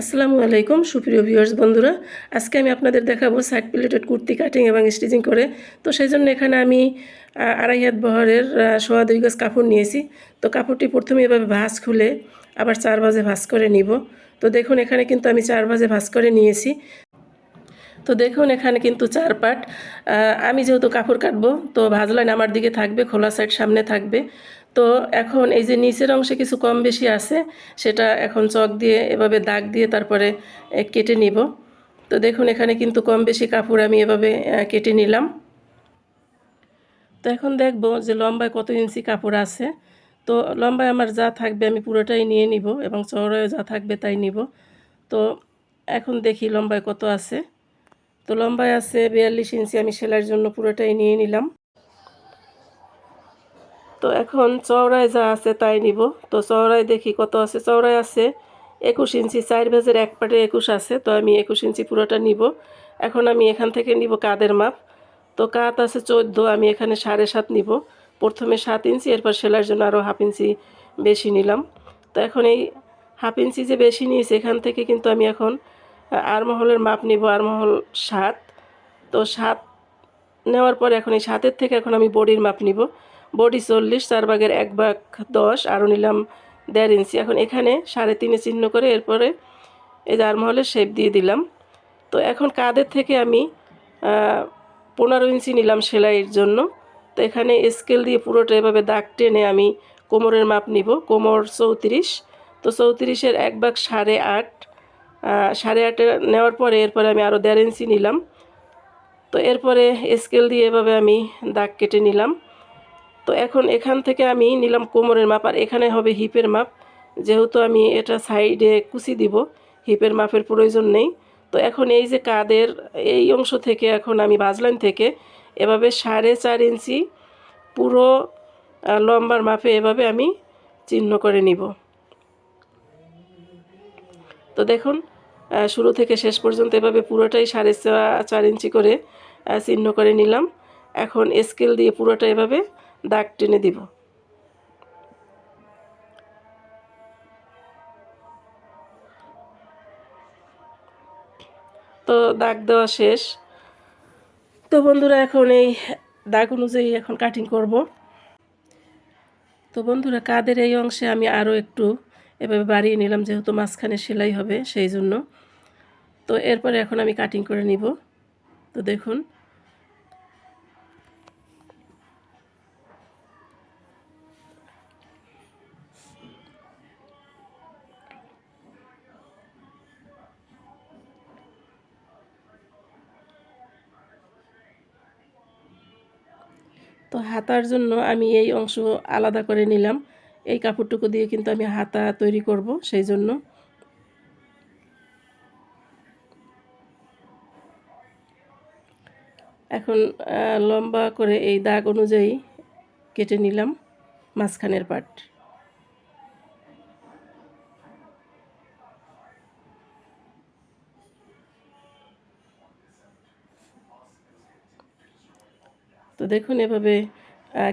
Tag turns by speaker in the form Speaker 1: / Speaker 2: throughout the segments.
Speaker 1: আসসালামু আলাইকুম, সুপ্রিয় ভিউয়ার্স বন্ধুরা। আজকে আমি আপনাদের দেখাবো সাইড প্লেটেড কুর্তি কাটিং এবং স্টিচিং করে। তো সেই জন্য এখানে আমি আড়াই হাত বহরের সোয়া দুই গজ কাপড় নিয়েছি। তো কাপড়টি প্রথমে এভাবে ভাঁজ খুলে আবার চার ভাজে ভাঁজ করে নিব। তো দেখুন, এখানে কিন্তু আমি চার ভাজে ভাঁজ করে নিয়েছি। তো দেখুন, এখানে কিন্তু চার পাট। আমি যেহেতু কাপড় কাটবো, তো ভাজ লাইন আমার দিকে থাকবে, খোলা সাইড সামনে থাকবে। তো এখন এই যে নিচের অংশে কিছু কম বেশি আছে, সেটা এখন চক দিয়ে এভাবে দাগ দিয়ে তারপরে কেটে নিব। তো দেখুন, এখানে কিন্তু কম বেশি কাপড় আমি এভাবে কেটে নিলাম। তো এখন দেখব যে লম্বায় কত ইঞ্চি কাপড় আছে। তো লম্বায় আমার যা থাকবে আমি পুরোটাই নিয়ে নিব এবং চওড়ায় যা থাকবে তাই নিব। তো এখন দেখি লম্বায় কত আছে। তো লম্বায় আছে বিয়াল্লিশ ইঞ্চি আমি সেলাইয়ের জন্য পুরোটাই নিয়ে নিলাম। তো এখন চওড়ায় যা আছে তাই নিব। তো চওড়ায় দেখি কত আছে। চওড়ায় আছে একুশ ইঞ্চি, চার ভেজের এক পাটে একুশ আছে। তো আমি একুশ ইঞ্চি পুরোটা নিব। এখন আমি এখান থেকে নিব কাদের মাপ। তো কাত আছে চোদ্দ, আমি এখানে সাড়ে সাত নিব। প্রথমে সাত ইঞ্চি, এরপর সেলার জন্য আরও হাফ ইঞ্চি বেশি নিলাম। তো এখন এই হাফ ইঞ্চি যে বেশি নিয়েছি, এখান থেকে কিন্তু আমি এখন আরমহলের মাপ নিব আরমহল সাত। তো সাত নেওয়ার পর এখন এই সাতের থেকে এখন আমি বডির মাপ নিব। বডি চল্লিশ, চার ভাগের এক ভাগ দশ আরও নিলাম দেড় ইঞ্চি। এখন এখানে সাড়ে তিনে চিহ্ন করে এরপরে এই যে শেপ দিয়ে দিলাম। তো এখন কাদের থেকে আমি পনেরো ইঞ্চি নিলাম সেলাইয়ের জন্য। তো এখানে স্কেল দিয়ে পুরোটা এভাবে দাগ টেনে আমি কোমরের মাপ নিব। কোমর চৌত্রিশ, তো চৌত্রিশের এক ভাগ সাড়ে আট সাড়ে আটে নেওয়ার পরে এরপরে আমি আরও দেড় ইঞ্চি নিলাম। তো এরপরে স্কেল দিয়ে এভাবে আমি দাগ কেটে নিলাম। তো এখন এখান থেকে আমি নিলাম কোমরের মাপ, আর এখানে হবে হিপের মাপ। যেহেতু আমি এটা সাইডে কুচি দিব হিপের মাপের প্রয়োজন নেই। তো এখন এই যে কাদের এই অংশ থেকে এখন আমি বাজলাইন থেকে এভাবে সাড়ে চার ইঞ্চি পুরো লম্বার মাপে এভাবে আমি চিহ্ন করে নিব। তো দেখুন শুরু থেকে শেষ পর্যন্ত এভাবে পুরোটাই সাড়ে চার ইঞ্চি করে চিহ্ন করে নিলাম। এখন স্কেল দিয়ে পুরোটা এভাবে দাগ টেনে দিব। তো দাগ দেওয়া শেষ। তো বন্ধুরা, এখন এই দাগ অনুযায়ী এখন কাটিং করব। তো বন্ধুরা, কাদের এই অংশে আমি আরও একটু এভাবে বাড়িয়ে নিলাম, যেহেতু মাঝখানে সেলাই হবে, সেই জন্য। তো এরপরে এখন আমি কাটিং করে নিব। তো দেখুন তো হাতার জন্য আমি এই অংশ আলাদা করে নিলাম। এই কাপড়টুকু দিয়ে কিন্তু আমি হাতা তৈরি করব সেই জন্য। এখন লম্বা করে এই দাগ অনুযায়ী কেটে নিলাম মাঝখানের পাট। তো দেখুন, এভাবে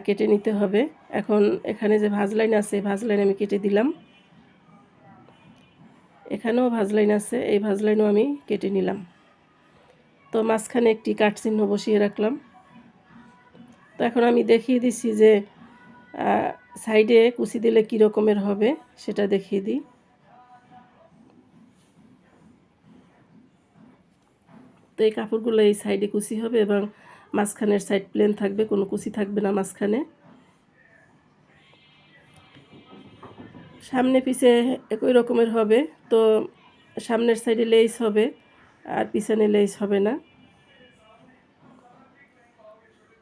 Speaker 1: কেটে নিতে হবে। এখন এখানে যে ভাজ লাইন আছে, ভাজ লাইন আমি কেটে দিলাম। এখানেও ভাজ লাইন আছে, এই ভাজ লাইনও আমি কেটে নিলাম। তো মাঝখানে একটি কাট চিহ্ন বসিয়ে রাখলাম। তো এখন আমি দেখিয়ে দিচ্ছি যে সাইডে কুচি দিলে কী রকমের হবে, সেটা দেখিয়ে দিই। তো এই কাপড়গুলো এই সাইডে কুচি হবে এবং মাঝখানের সাইড প্লেন থাকবে, কোনো কুচি থাকবে না মাঝখানে। সামনে পিছে একই রকমের হবে, তো সামনের সাইডে লেস হবে, আর পিছনে লেস হবে না।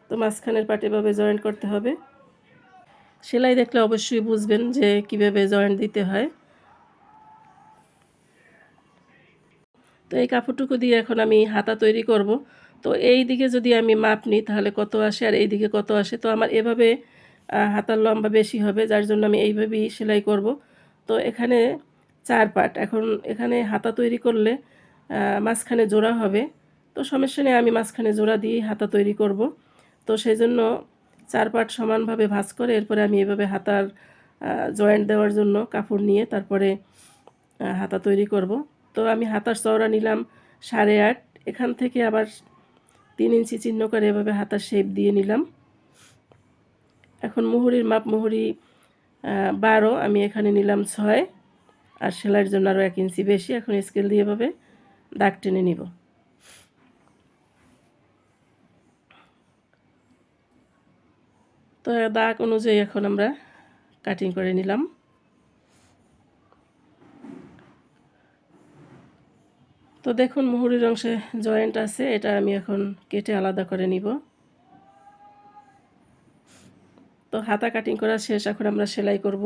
Speaker 1: তো মাঝখানের পাটে এভাবে জয়েন্ট করতে হবে। সেলাই দেখলে অবশ্যই বুঝবেন যে কীভাবে জয়েন্ট দিতে হয়। তো এই কাপড়টুকু দিয়ে এখন আমি হাতা তৈরি করব। তো এই দিকে যদি আমি মাপ নিই, তাহলে কত আসে? আর এই দিকে কত আসে? তো আমার এভাবে হাতার লম্বা বেশি হবে, যার জন্য আমি এইভাবেই সেলাই করব। তো এখানে চার পাট। এখন এখানে হাতা তৈরি করলে মাঝখানে জোড়া হবে। তো সমস্যা নেই, আমি মাঝখানে জোড়া দিয়েই হাতা তৈরি করব। তো সেই জন্য চার পাট সমানভাবে ভাঁজ করে, এরপরে আমি এভাবে হাতার জয়েন্ট দেওয়ার জন্য কাপড় নিয়ে তারপরে হাতা তৈরি করব। তো আমি হাতার চওড়া নিলাম সাড়ে আট। এখান থেকে আবার তিন ইঞ্চি চিহ্ন করে এভাবে হাতার শেপ দিয়ে নিলাম। এখন মুহুরির মাপ মুহুরি বারো, আমি এখানে নিলাম ছয়। আর সেলাইয়ের জন্য আরও এক ইঞ্চি বেশি, এখন স্কেল দিয়ে এভাবে দাগ টেনে নিব। তো দাগ অনুযায়ী এখন আমরা কাটিং করে নিলাম। তো দেখুন, মুহুরির অংশে জয়েন্ট আছে, এটা আমি এখন কেটে আলাদা করে নিব। তো হাতা কাটিং করা শেষ, এখন আমরা সেলাই করব।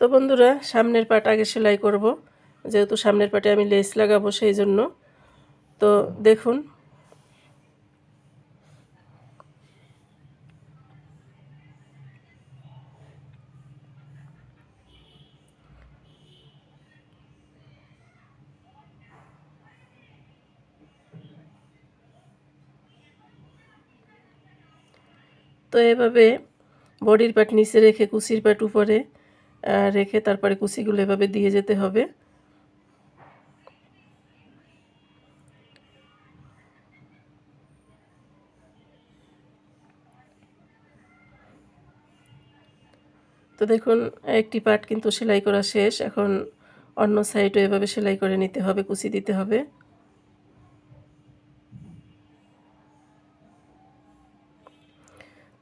Speaker 1: তো বন্ধুরা, সামনের পাট আগে সেলাই করব। যেহেতু সামনের পাটে আমি লেস লাগাবো, সেই জন্য। তো দেখুন তো এভাবে বডির পাট নিচে রেখে কুচির পাট উপরে রেখে তারপরে কুচিগুলো এভাবে দিয়ে যেতে হবে। তো দেখুন, একটি পার্ট কিন্তু সেলাই করা শেষ। এখন অন্য সাইডও এভাবে সেলাই করে নিতে হবে, কুচি দিতে হবে।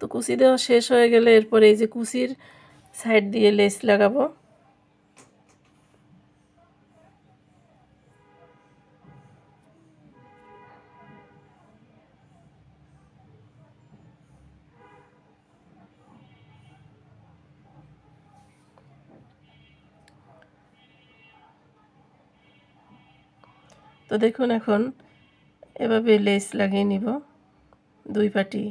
Speaker 1: তো কুচি দেওয়া শেষ হয়ে গেলে এরপরে এই যে কুচির সাইড দিয়ে লেস লাগাবো। তো দেখুন এখন এভাবে লেস লাগিয়ে নিব। দুই পাটি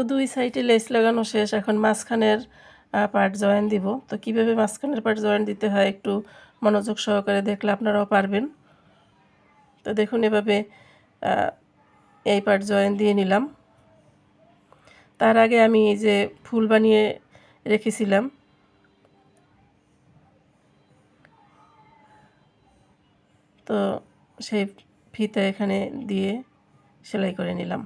Speaker 1: তো দুই সাইডে লেস লাগানো শেষ। এখন মাঝখানের পার্ট জয়েন দিব। তো কীভাবে মাঝখানের পার্ট জয়েন দিতে হয় একটু মনোযোগ সহকারে দেখলে আপনারাও পারবেন। তো দেখুন এভাবে এই পার্ট জয়েন দিয়ে নিলাম। তার আগে আমি এই যে ফুল বানিয়ে রেখেছিলাম। তো সেই ফিতা এখানে দিয়ে সেলাই করে নিলাম।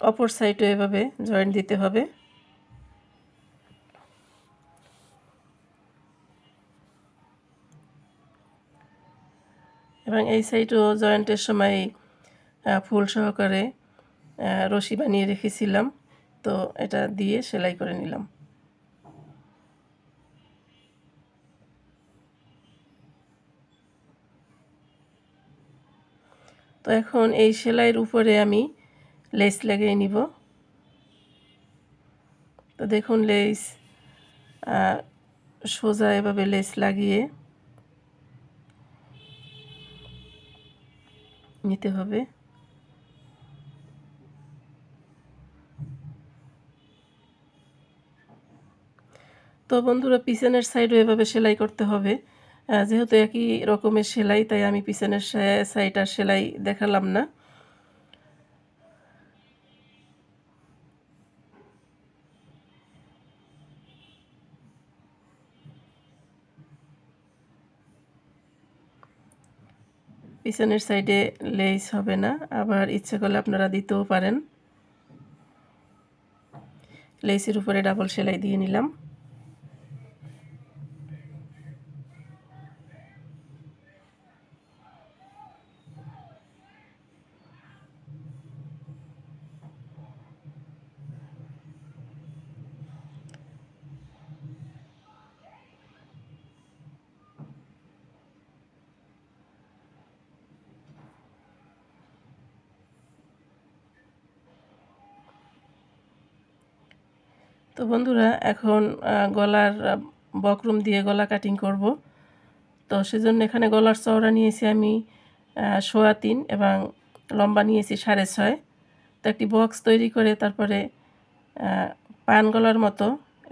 Speaker 1: অপর সাইডও এভাবে জয়েন্ট দিতে হবে। এবং এই সাইডও জয়েন্টের সময় ফুল সহকারে রশি বানিয়ে রেখেছিলাম। তো এটা দিয়ে সেলাই করে নিলাম। তো এখন এই সেলাইয়ের উপরে আমি লেস লাগিয়ে নিব। তো দেখুন লেস সোজা এভাবে লেস লাগিয়ে নিতে হবে। তো বন্ধুরা, পিছনের সাইডও এভাবে সেলাই করতে হবে। যেহেতু একই রকমের সেলাই, তাই আমি পিছনের সাইড আর সেলাই দেখালাম না। পিছনের সাইডে লেস হবে না, আবার ইচ্ছে করলে আপনারা দিতেও পারেন। লেসের উপরে ডাবল সেলাই দিয়ে নিলাম। তো বন্ধুরা, এখন গলার বকরুম দিয়ে গলা কাটিং করব। তো সেজন্য এখানে গলার চওড়া নিয়েছি আমি সোয়া তিন এবং লম্বা নিয়েছি সাড়ে ছয়। তো একটি বক্স তৈরি করে তারপরে পান গলার মতো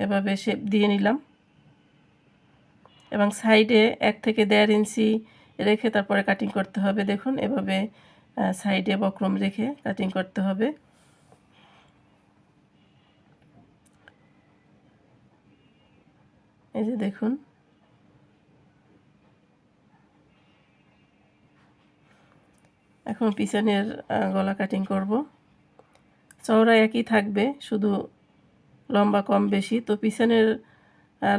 Speaker 1: এভাবে শেপ দিয়ে নিলাম। এবং সাইডে এক থেকে দেড় ইঞ্চি রেখে তারপরে কাটিং করতে হবে। দেখুন, এভাবে সাইডে বক্রম রেখে কাটিং করতে হবে। এই যে দেখুন। এখন পিছনের গলা কাটিং করব। চওড়া একই থাকবে, শুধু লম্বা কম বেশি। তো পিছনের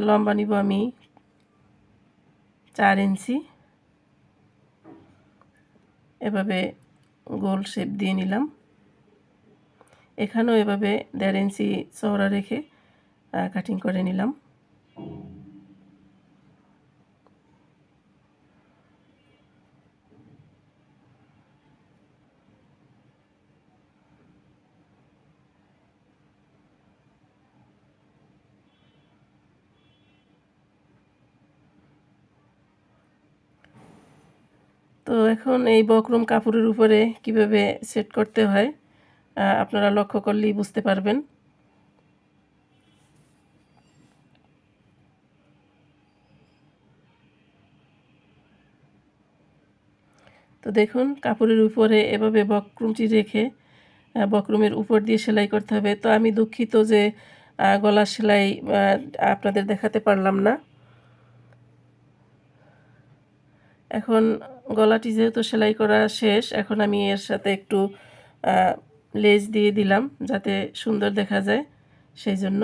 Speaker 1: লম্বা নিব আমি চার ইঞ্চি। এভাবে গোল শেপ দিয়ে নিলাম। এখানেও এভাবে দেড় ইঞ্চি চওড়া রেখে কাটিং করে নিলাম। তো এখন এই বকরম কাপড়ের উপরে কীভাবে সেট করতে হয় আপনারা লক্ষ্য করলেই বুঝতে পারবেন। তো দেখুন, কাপড়ের উপরে এভাবে বকরুমটি রেখে বকরুমের উপর দিয়ে সেলাই করতে হবে। তো আমি দুঃখিত যে গলার সেলাই আপনাদের দেখাতে পারলাম না। এখন গলাটি যেহেতু সেলাই করা শেষ, এখন আমি এর সাথে একটু লেজ দিয়ে দিলাম যাতে সুন্দর দেখা যায়, সেই জন্য।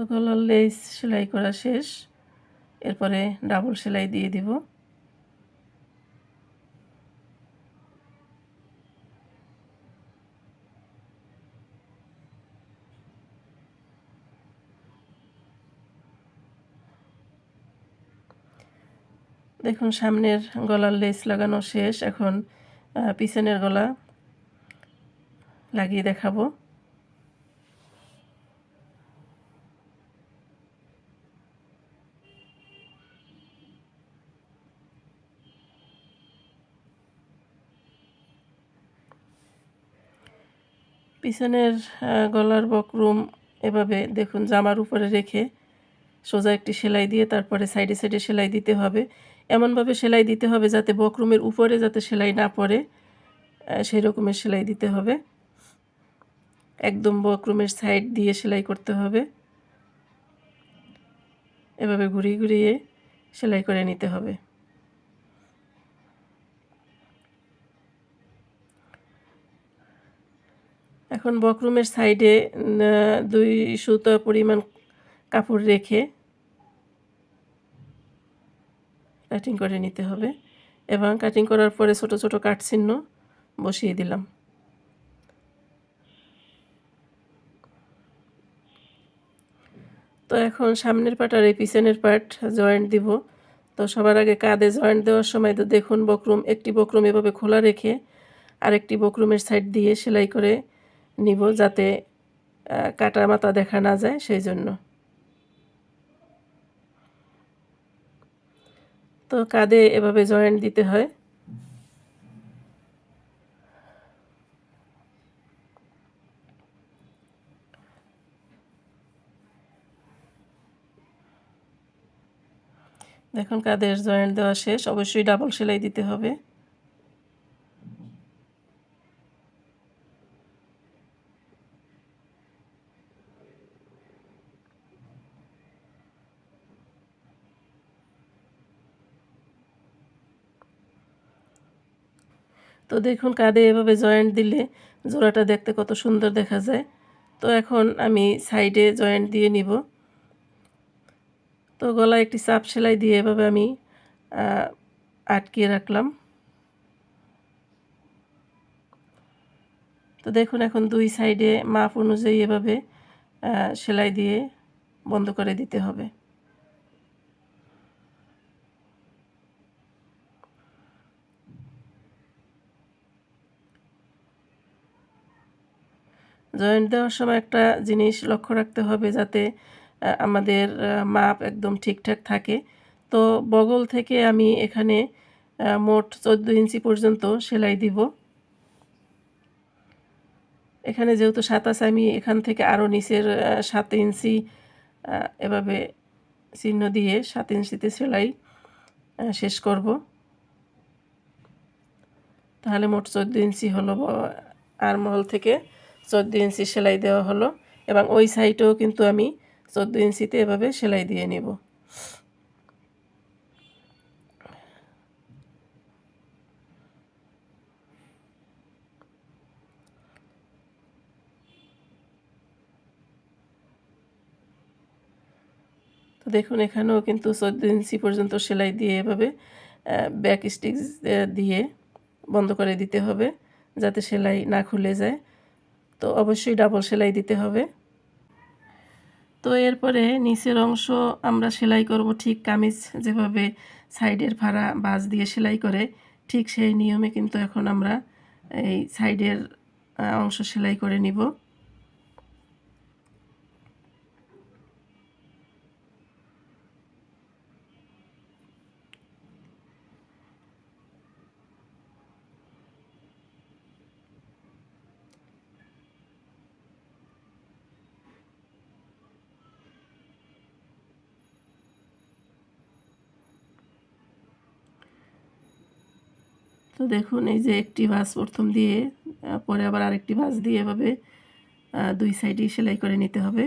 Speaker 1: তো গলার লেস সেলাই করা শেষ। এরপরে ডাবল সেলাই দিয়ে দিব। দেখুন, সামনের গলার লেস লাগানো শেষ। এখন পিছনের গলা লাগিয়ে দেখাবো। পিছনের গলার বকরুম এভাবে দেখুন জামার উপরে রেখে সোজা একটি সেলাই দিয়ে তারপরে সাইডে সাইডে সেলাই দিতে হবে। এমনভাবে সেলাই দিতে হবে যাতে বকরুমের উপরে যাতে সেলাই না পড়ে সেই রকমের সেলাই দিতে হবে। একদম বকরুমের সাইড দিয়ে সেলাই করতে হবে। এভাবে ঘুরিয়ে ঘুরিয়ে সেলাই করে নিতে হবে। এখন বকরুমের সাইডে দুই সুতো পরিমাণ কাপড় রেখে কাটিং করে নিতে হবে এবং কাটিং করার পরে ছোট ছোট কাট চিহ্ন বসিয়ে দিলাম। তো এখন সামনের পাট আর এই পিছনের পাট জয়েন্ট দিব। তো সবার আগে কাঁধে জয়েন্ট দেওয়ার সময় তো দেখুন বকরুম, একটি বকরুম এভাবে খোলা রেখে আরেকটি বকরুমের সাইড দিয়ে সেলাই করে নিব যাতে কাটা মাথা দেখা না যায় সেই জন্য তো কাঁধে এভাবে জয়েন্ট দিতে হয়। দেখুন, কাঁধের জয়েন্ট দেওয়া শেষ। অবশ্যই ডাবল সেলাই দিতে হবে। তো দেখুন কাঁধে এভাবে জয়েন্ট দিলে জোড়াটা দেখতে কত সুন্দর দেখা যায়। তো এখন আমি সাইডে জয়েন্ট দিয়ে নিব। তো গলায় একটি চাপ সেলাই দিয়ে এভাবে আমি আটকিয়ে রাখলাম। তো দেখুন এখন দুই সাইডে মাপ অনুযায়ী এভাবে সেলাই দিয়ে বন্ধ করে দিতে হবে। জয়েন্ট দেওয়ার সময় একটা জিনিস লক্ষ্য রাখতে হবে যাতে আমাদের মাপ একদম ঠিকঠাক থাকে। তো বগল থেকে আমি এখানে মোট চোদ্দ ইঞ্চি পর্যন্ত সেলাই দিব। এখানে যেহেতু সাত আছে, আমি এখান থেকে আরও নিচের সাত ইঞ্চি এভাবে চিহ্ন দিয়ে সাত ইঞ্চিতে সেলাই শেষ করব। তাহলে মোট চোদ্দ ইঞ্চি হলো আর মহল থেকে। চোদ্দ ইঞ্চি সেলাই দেওয়া হলো এবং ওই সাইডেও কিন্তু আমি চোদ্দ ইঞ্চিতে এভাবে সেলাই দিয়ে নেব। তো দেখুন, এখানেও কিন্তু চোদ্দ ইঞ্চি পর্যন্ত সেলাই দিয়ে এভাবে ব্যাক স্টিচ দিয়ে বন্ধ করে দিতে হবে যাতে সেলাই না খুলে যায়। তো অবশ্যই ডাবল সেলাই দিতে হবে। তো এরপরে নিচের অংশ আমরা সেলাই করব ঠিক কামিজ যেভাবে সাইডের ফাড়া বাজ দিয়ে সেলাই করে, ঠিক সেই নিয়মে কিন্তু এখন আমরা এই সাইডের অংশ সেলাই করে নিব। তো দেখুন, এই যে একটি ভাঁজ প্রথম দিয়ে, পরে আবার আরেকটি ভাঁজ দিয়ে এভাবে দুই সাইডেই সেলাই করে নিতে হবে।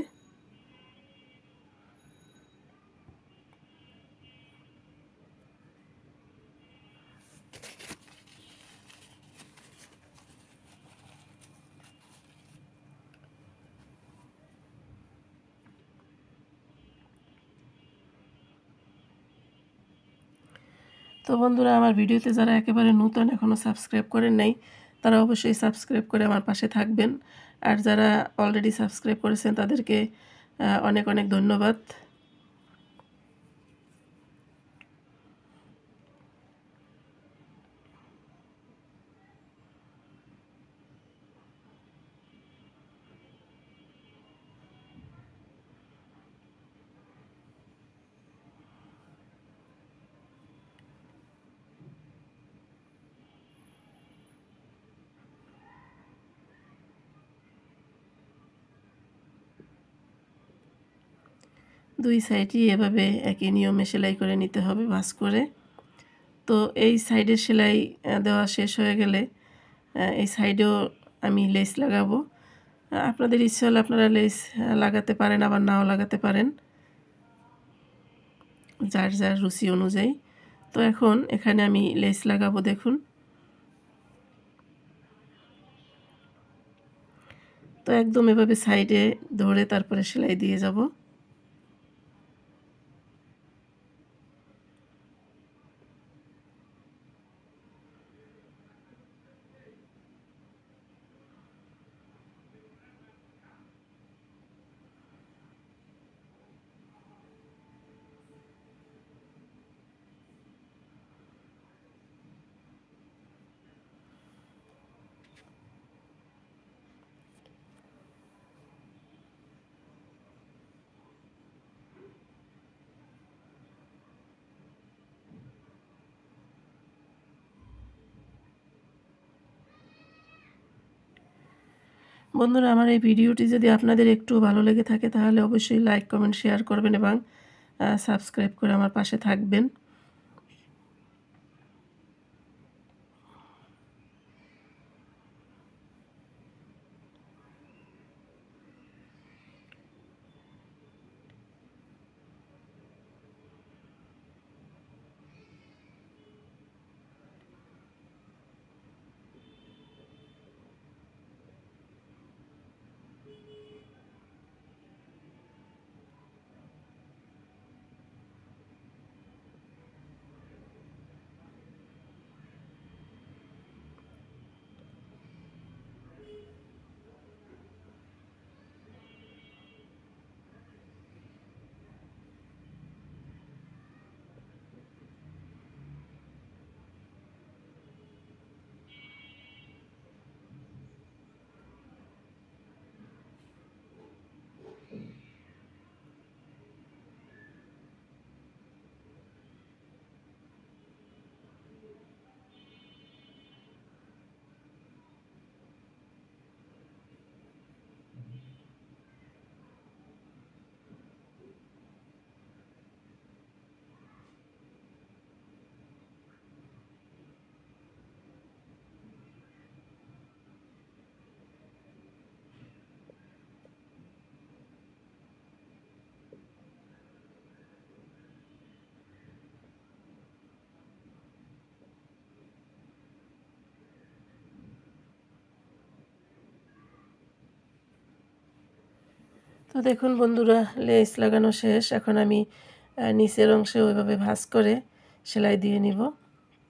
Speaker 1: তো বন্ধুরা, আমার ভিডিওতে যারা একেবারে নূতন এখনও সাবস্ক্রাইব করেন নাই, তারা অবশ্যই সাবস্ক্রাইব করে আমার পাশে থাকবেন। আর যারা অলরেডি সাবস্ক্রাইব করেছেন, তাদেরকে অনেক অনেক ধন্যবাদ। দুই সাইডই এভাবে একই নিয়মে সেলাই করে নিতে হবে ভাস করে। তো এই সাইডের সেলাই দেওয়া শেষ হয়ে গেলে এই সাইডেও আমি লেস লাগাবো। আপনাদের ইচ্ছে হলে আপনারা লেস লাগাতে পারেন, আবার নাও লাগাতে পারেন। যার যার রুচি অনুযায়ী। তো এখন এখানে আমি লেস লাগাবো, দেখুন। তো একদম এভাবে সাইডে ধরে তারপরে সেলাই দিয়ে যাব। বন্ধুরা, আমার এই ভিডিওটি যদি আপনাদের একটু ভালো লেগে থাকে, তাহলে অবশ্যই লাইক কমেন্ট শেয়ার করবেন এবং সাবস্ক্রাইব করে আমার পাশে থাকবেন। তো দেখুন বন্ধুরা, লেস লাগানো শেষ। এখন আমি নিচের অংশে ওইভাবে ভাঁজ করে সেলাই দিয়ে নিব।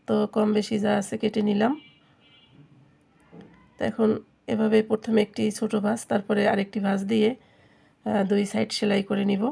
Speaker 1: তো কম বেশি যা আছে কেটে নিলাম। তো এখন এভাবে প্রথমে একটি ছোট ভাঁজ, তারপরে আরেকটি ভাঁজ দিয়ে দুই সাইড সেলাই করে নিব।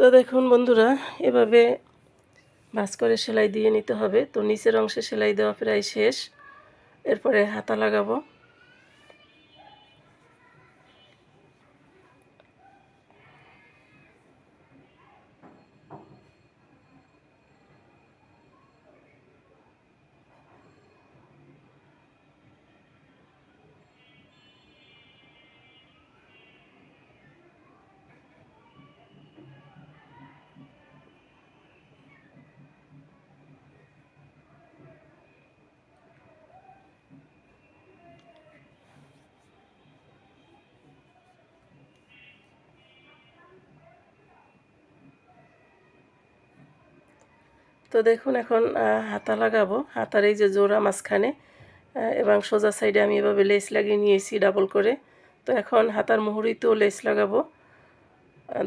Speaker 1: তো দেখুন বন্ধুরা, এভাবে ভাস্করে করে সেলাই দিয়ে নিতে হবে। তো নিচের অংশে সেলাই দেওয়া প্রায় শেষ। এরপরে হাতা লাগাবো। তো দেখুন এখন হাতা লাগাবো। হাতার এই যে জোড়া মাঝখানে এবং সোজা সাইডে আমি এভাবে লেস লাগিয়ে নিয়েছি ডাবল করে। তো এখন হাতার মুহুরিতেও লেস লাগাবো।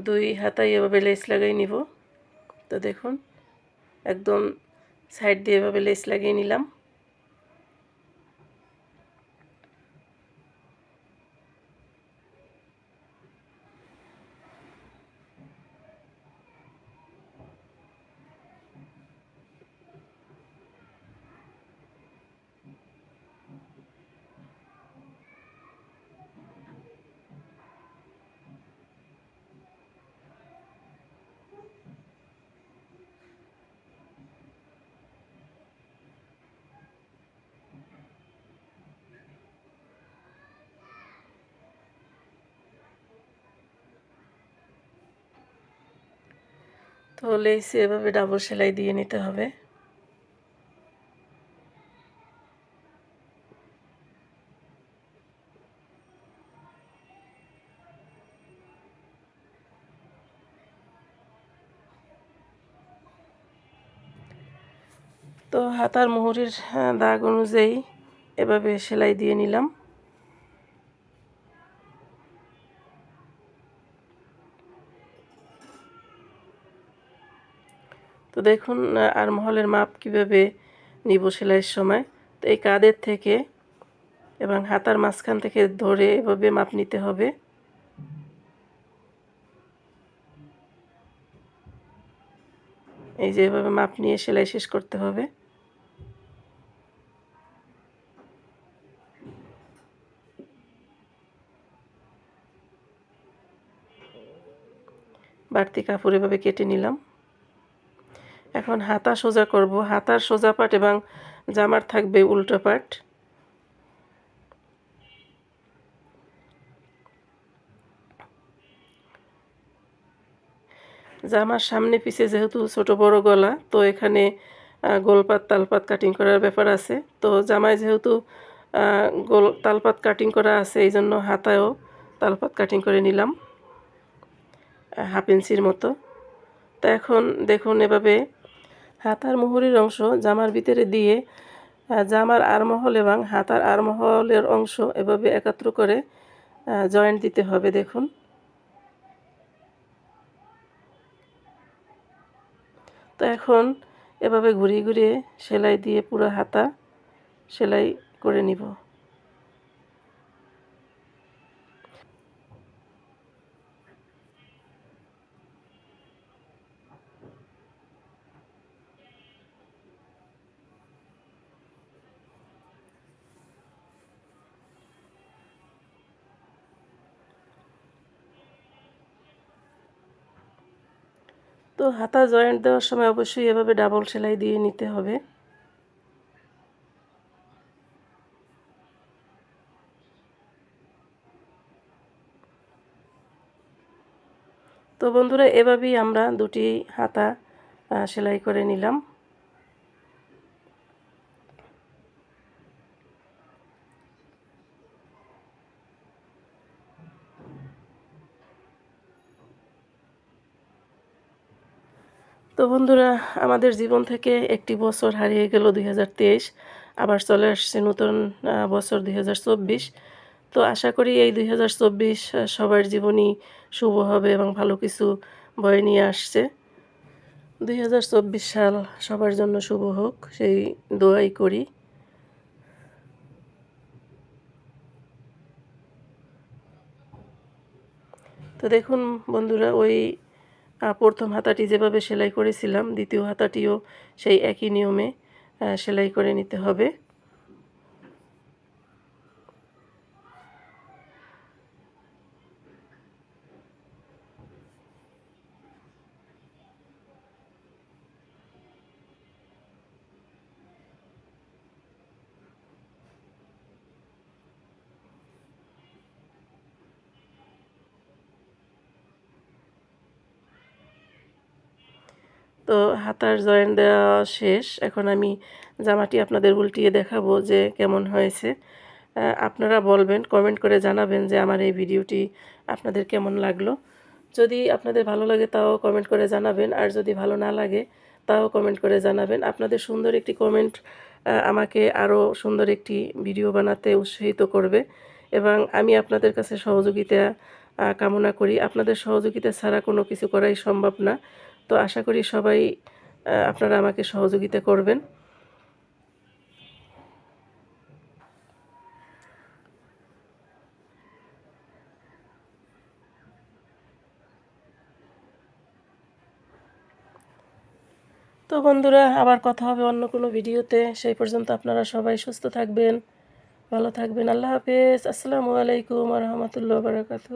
Speaker 1: দুই হাতাই এভাবে লেস লাগাই নিব। তো দেখুন, একদম সাইড দিয়ে এভাবে লেস লাগিয়ে নিলাম। তো লেসে এভাবে ডাবল সেলাই দিয়ে নিতে হবে। তো হাতার মুহুরির দাগ অনুযায়ী এভাবে সেলাই দিয়ে নিলাম। দেখুন আর মহলের মাপ কীভাবে নিব সেলাইয়ের সময়। তো এই কাদের থেকে এবং হাতার মাঝখান থেকে ধরে এভাবে মাপ নিতে হবে। এই যে এভাবে মাপ নিয়ে সেলাই শেষ করতে হবে। বাড়তি কাপড় এভাবে কেটে নিলাম। এখন হাতা সোজা করব। হাতার সোজা পাট এবং জামার থাকবে উল্টো পাট। জামার সামনে পিছে যেহেতু ছোট বড় গলা, তো এখানে গোলপাত তালপাত কাটিং করার ব্যাপার আছে। তো জামায় যেহেতু গোল তালপাত কাটিং করা আছে এই জন্য হাতায়ও তালপাত কাটিং করে নিলাম হাফ ইঞ্চির মতো। তো এখন দেখুন এভাবে হাতার মোহরের অংশ জামার ভিতরে দিয়ে জামার আরমহল এবং হাতার আরমহলের অংশ এভাবে একাত্র করে জয়েন্ট দিতে হবে দেখুন। তো এখন এভাবে ঘুরিয়ে ঘুরিয়ে সেলাই দিয়ে পুরো হাতা সেলাই করে নিব। তো হাতা জয়েন্ট দেওয়ার সময় অবশ্যই এভাবে ডাবল সেলাই দিয়ে নিতে হবে। তো বন্ধুরা, এভাবেই আমরা দুটি হাতা সেলাই করে নিলাম। তো বন্ধুরা, আমাদের জীবন থেকে একটি বছর হারিয়ে গেল দুই হাজার তেইশ। আবার চলে আসছে নতুন বছর দুই হাজার চব্বিশ। তো আশা করি এই দুই হাজার চব্বিশ সবার জীবনই শুভ হবে এবং ভালো কিছু বয়ে নিয়ে আসছে। দুই হাজার চব্বিশ সাল সবার জন্য শুভ হোক, সেই দোয়াই করি। তো দেখুন বন্ধুরা, ওই প্রথম হাতাটি যেভাবে সেলাই করেছিলাম দ্বিতীয় হাতাটিও সেই একই নিয়মে সেলাই করে নিতে হবে। তো হাতার জয়েন দেওয়া শেষ। এখন আমি জামাটি আপনাদের উল্টিয়ে দেখাবো যে কেমন হয়েছে। আপনারা বলবেন কমেন্ট করে জানাবেন যে আমার এই ভিডিওটি আপনাদের কেমন লাগল। যদি আপনাদের ভালো লাগে তাও কমেন্ট করে জানাবেন, আর যদি ভালো না লাগে তাও কমেন্ট করে জানাবেন। আপনাদের সুন্দর একটি কমেন্ট আমাকে আরও সুন্দর একটি ভিডিও বানাতে উৎসাহিত করবে এবং আমি আপনাদের কাছে সহযোগিতা কামনা করি। আপনাদের সহযোগিতা ছাড়া কোনো কিছু করাই সম্ভব না। তো আশা করি সবাই আপনারা আমাকে সহযোগিতা করবেন। তো বন্ধুরা, আবার কথা হবে অন্য কোনো ভিডিওতে। সেই পর্যন্ত আপনারা সবাই সুস্থ থাকবেন, ভালো থাকবেন। আল্লাহ হাফেজ। আসসালামু আলাইকুম রহমতুল্লাহ বারাকাতু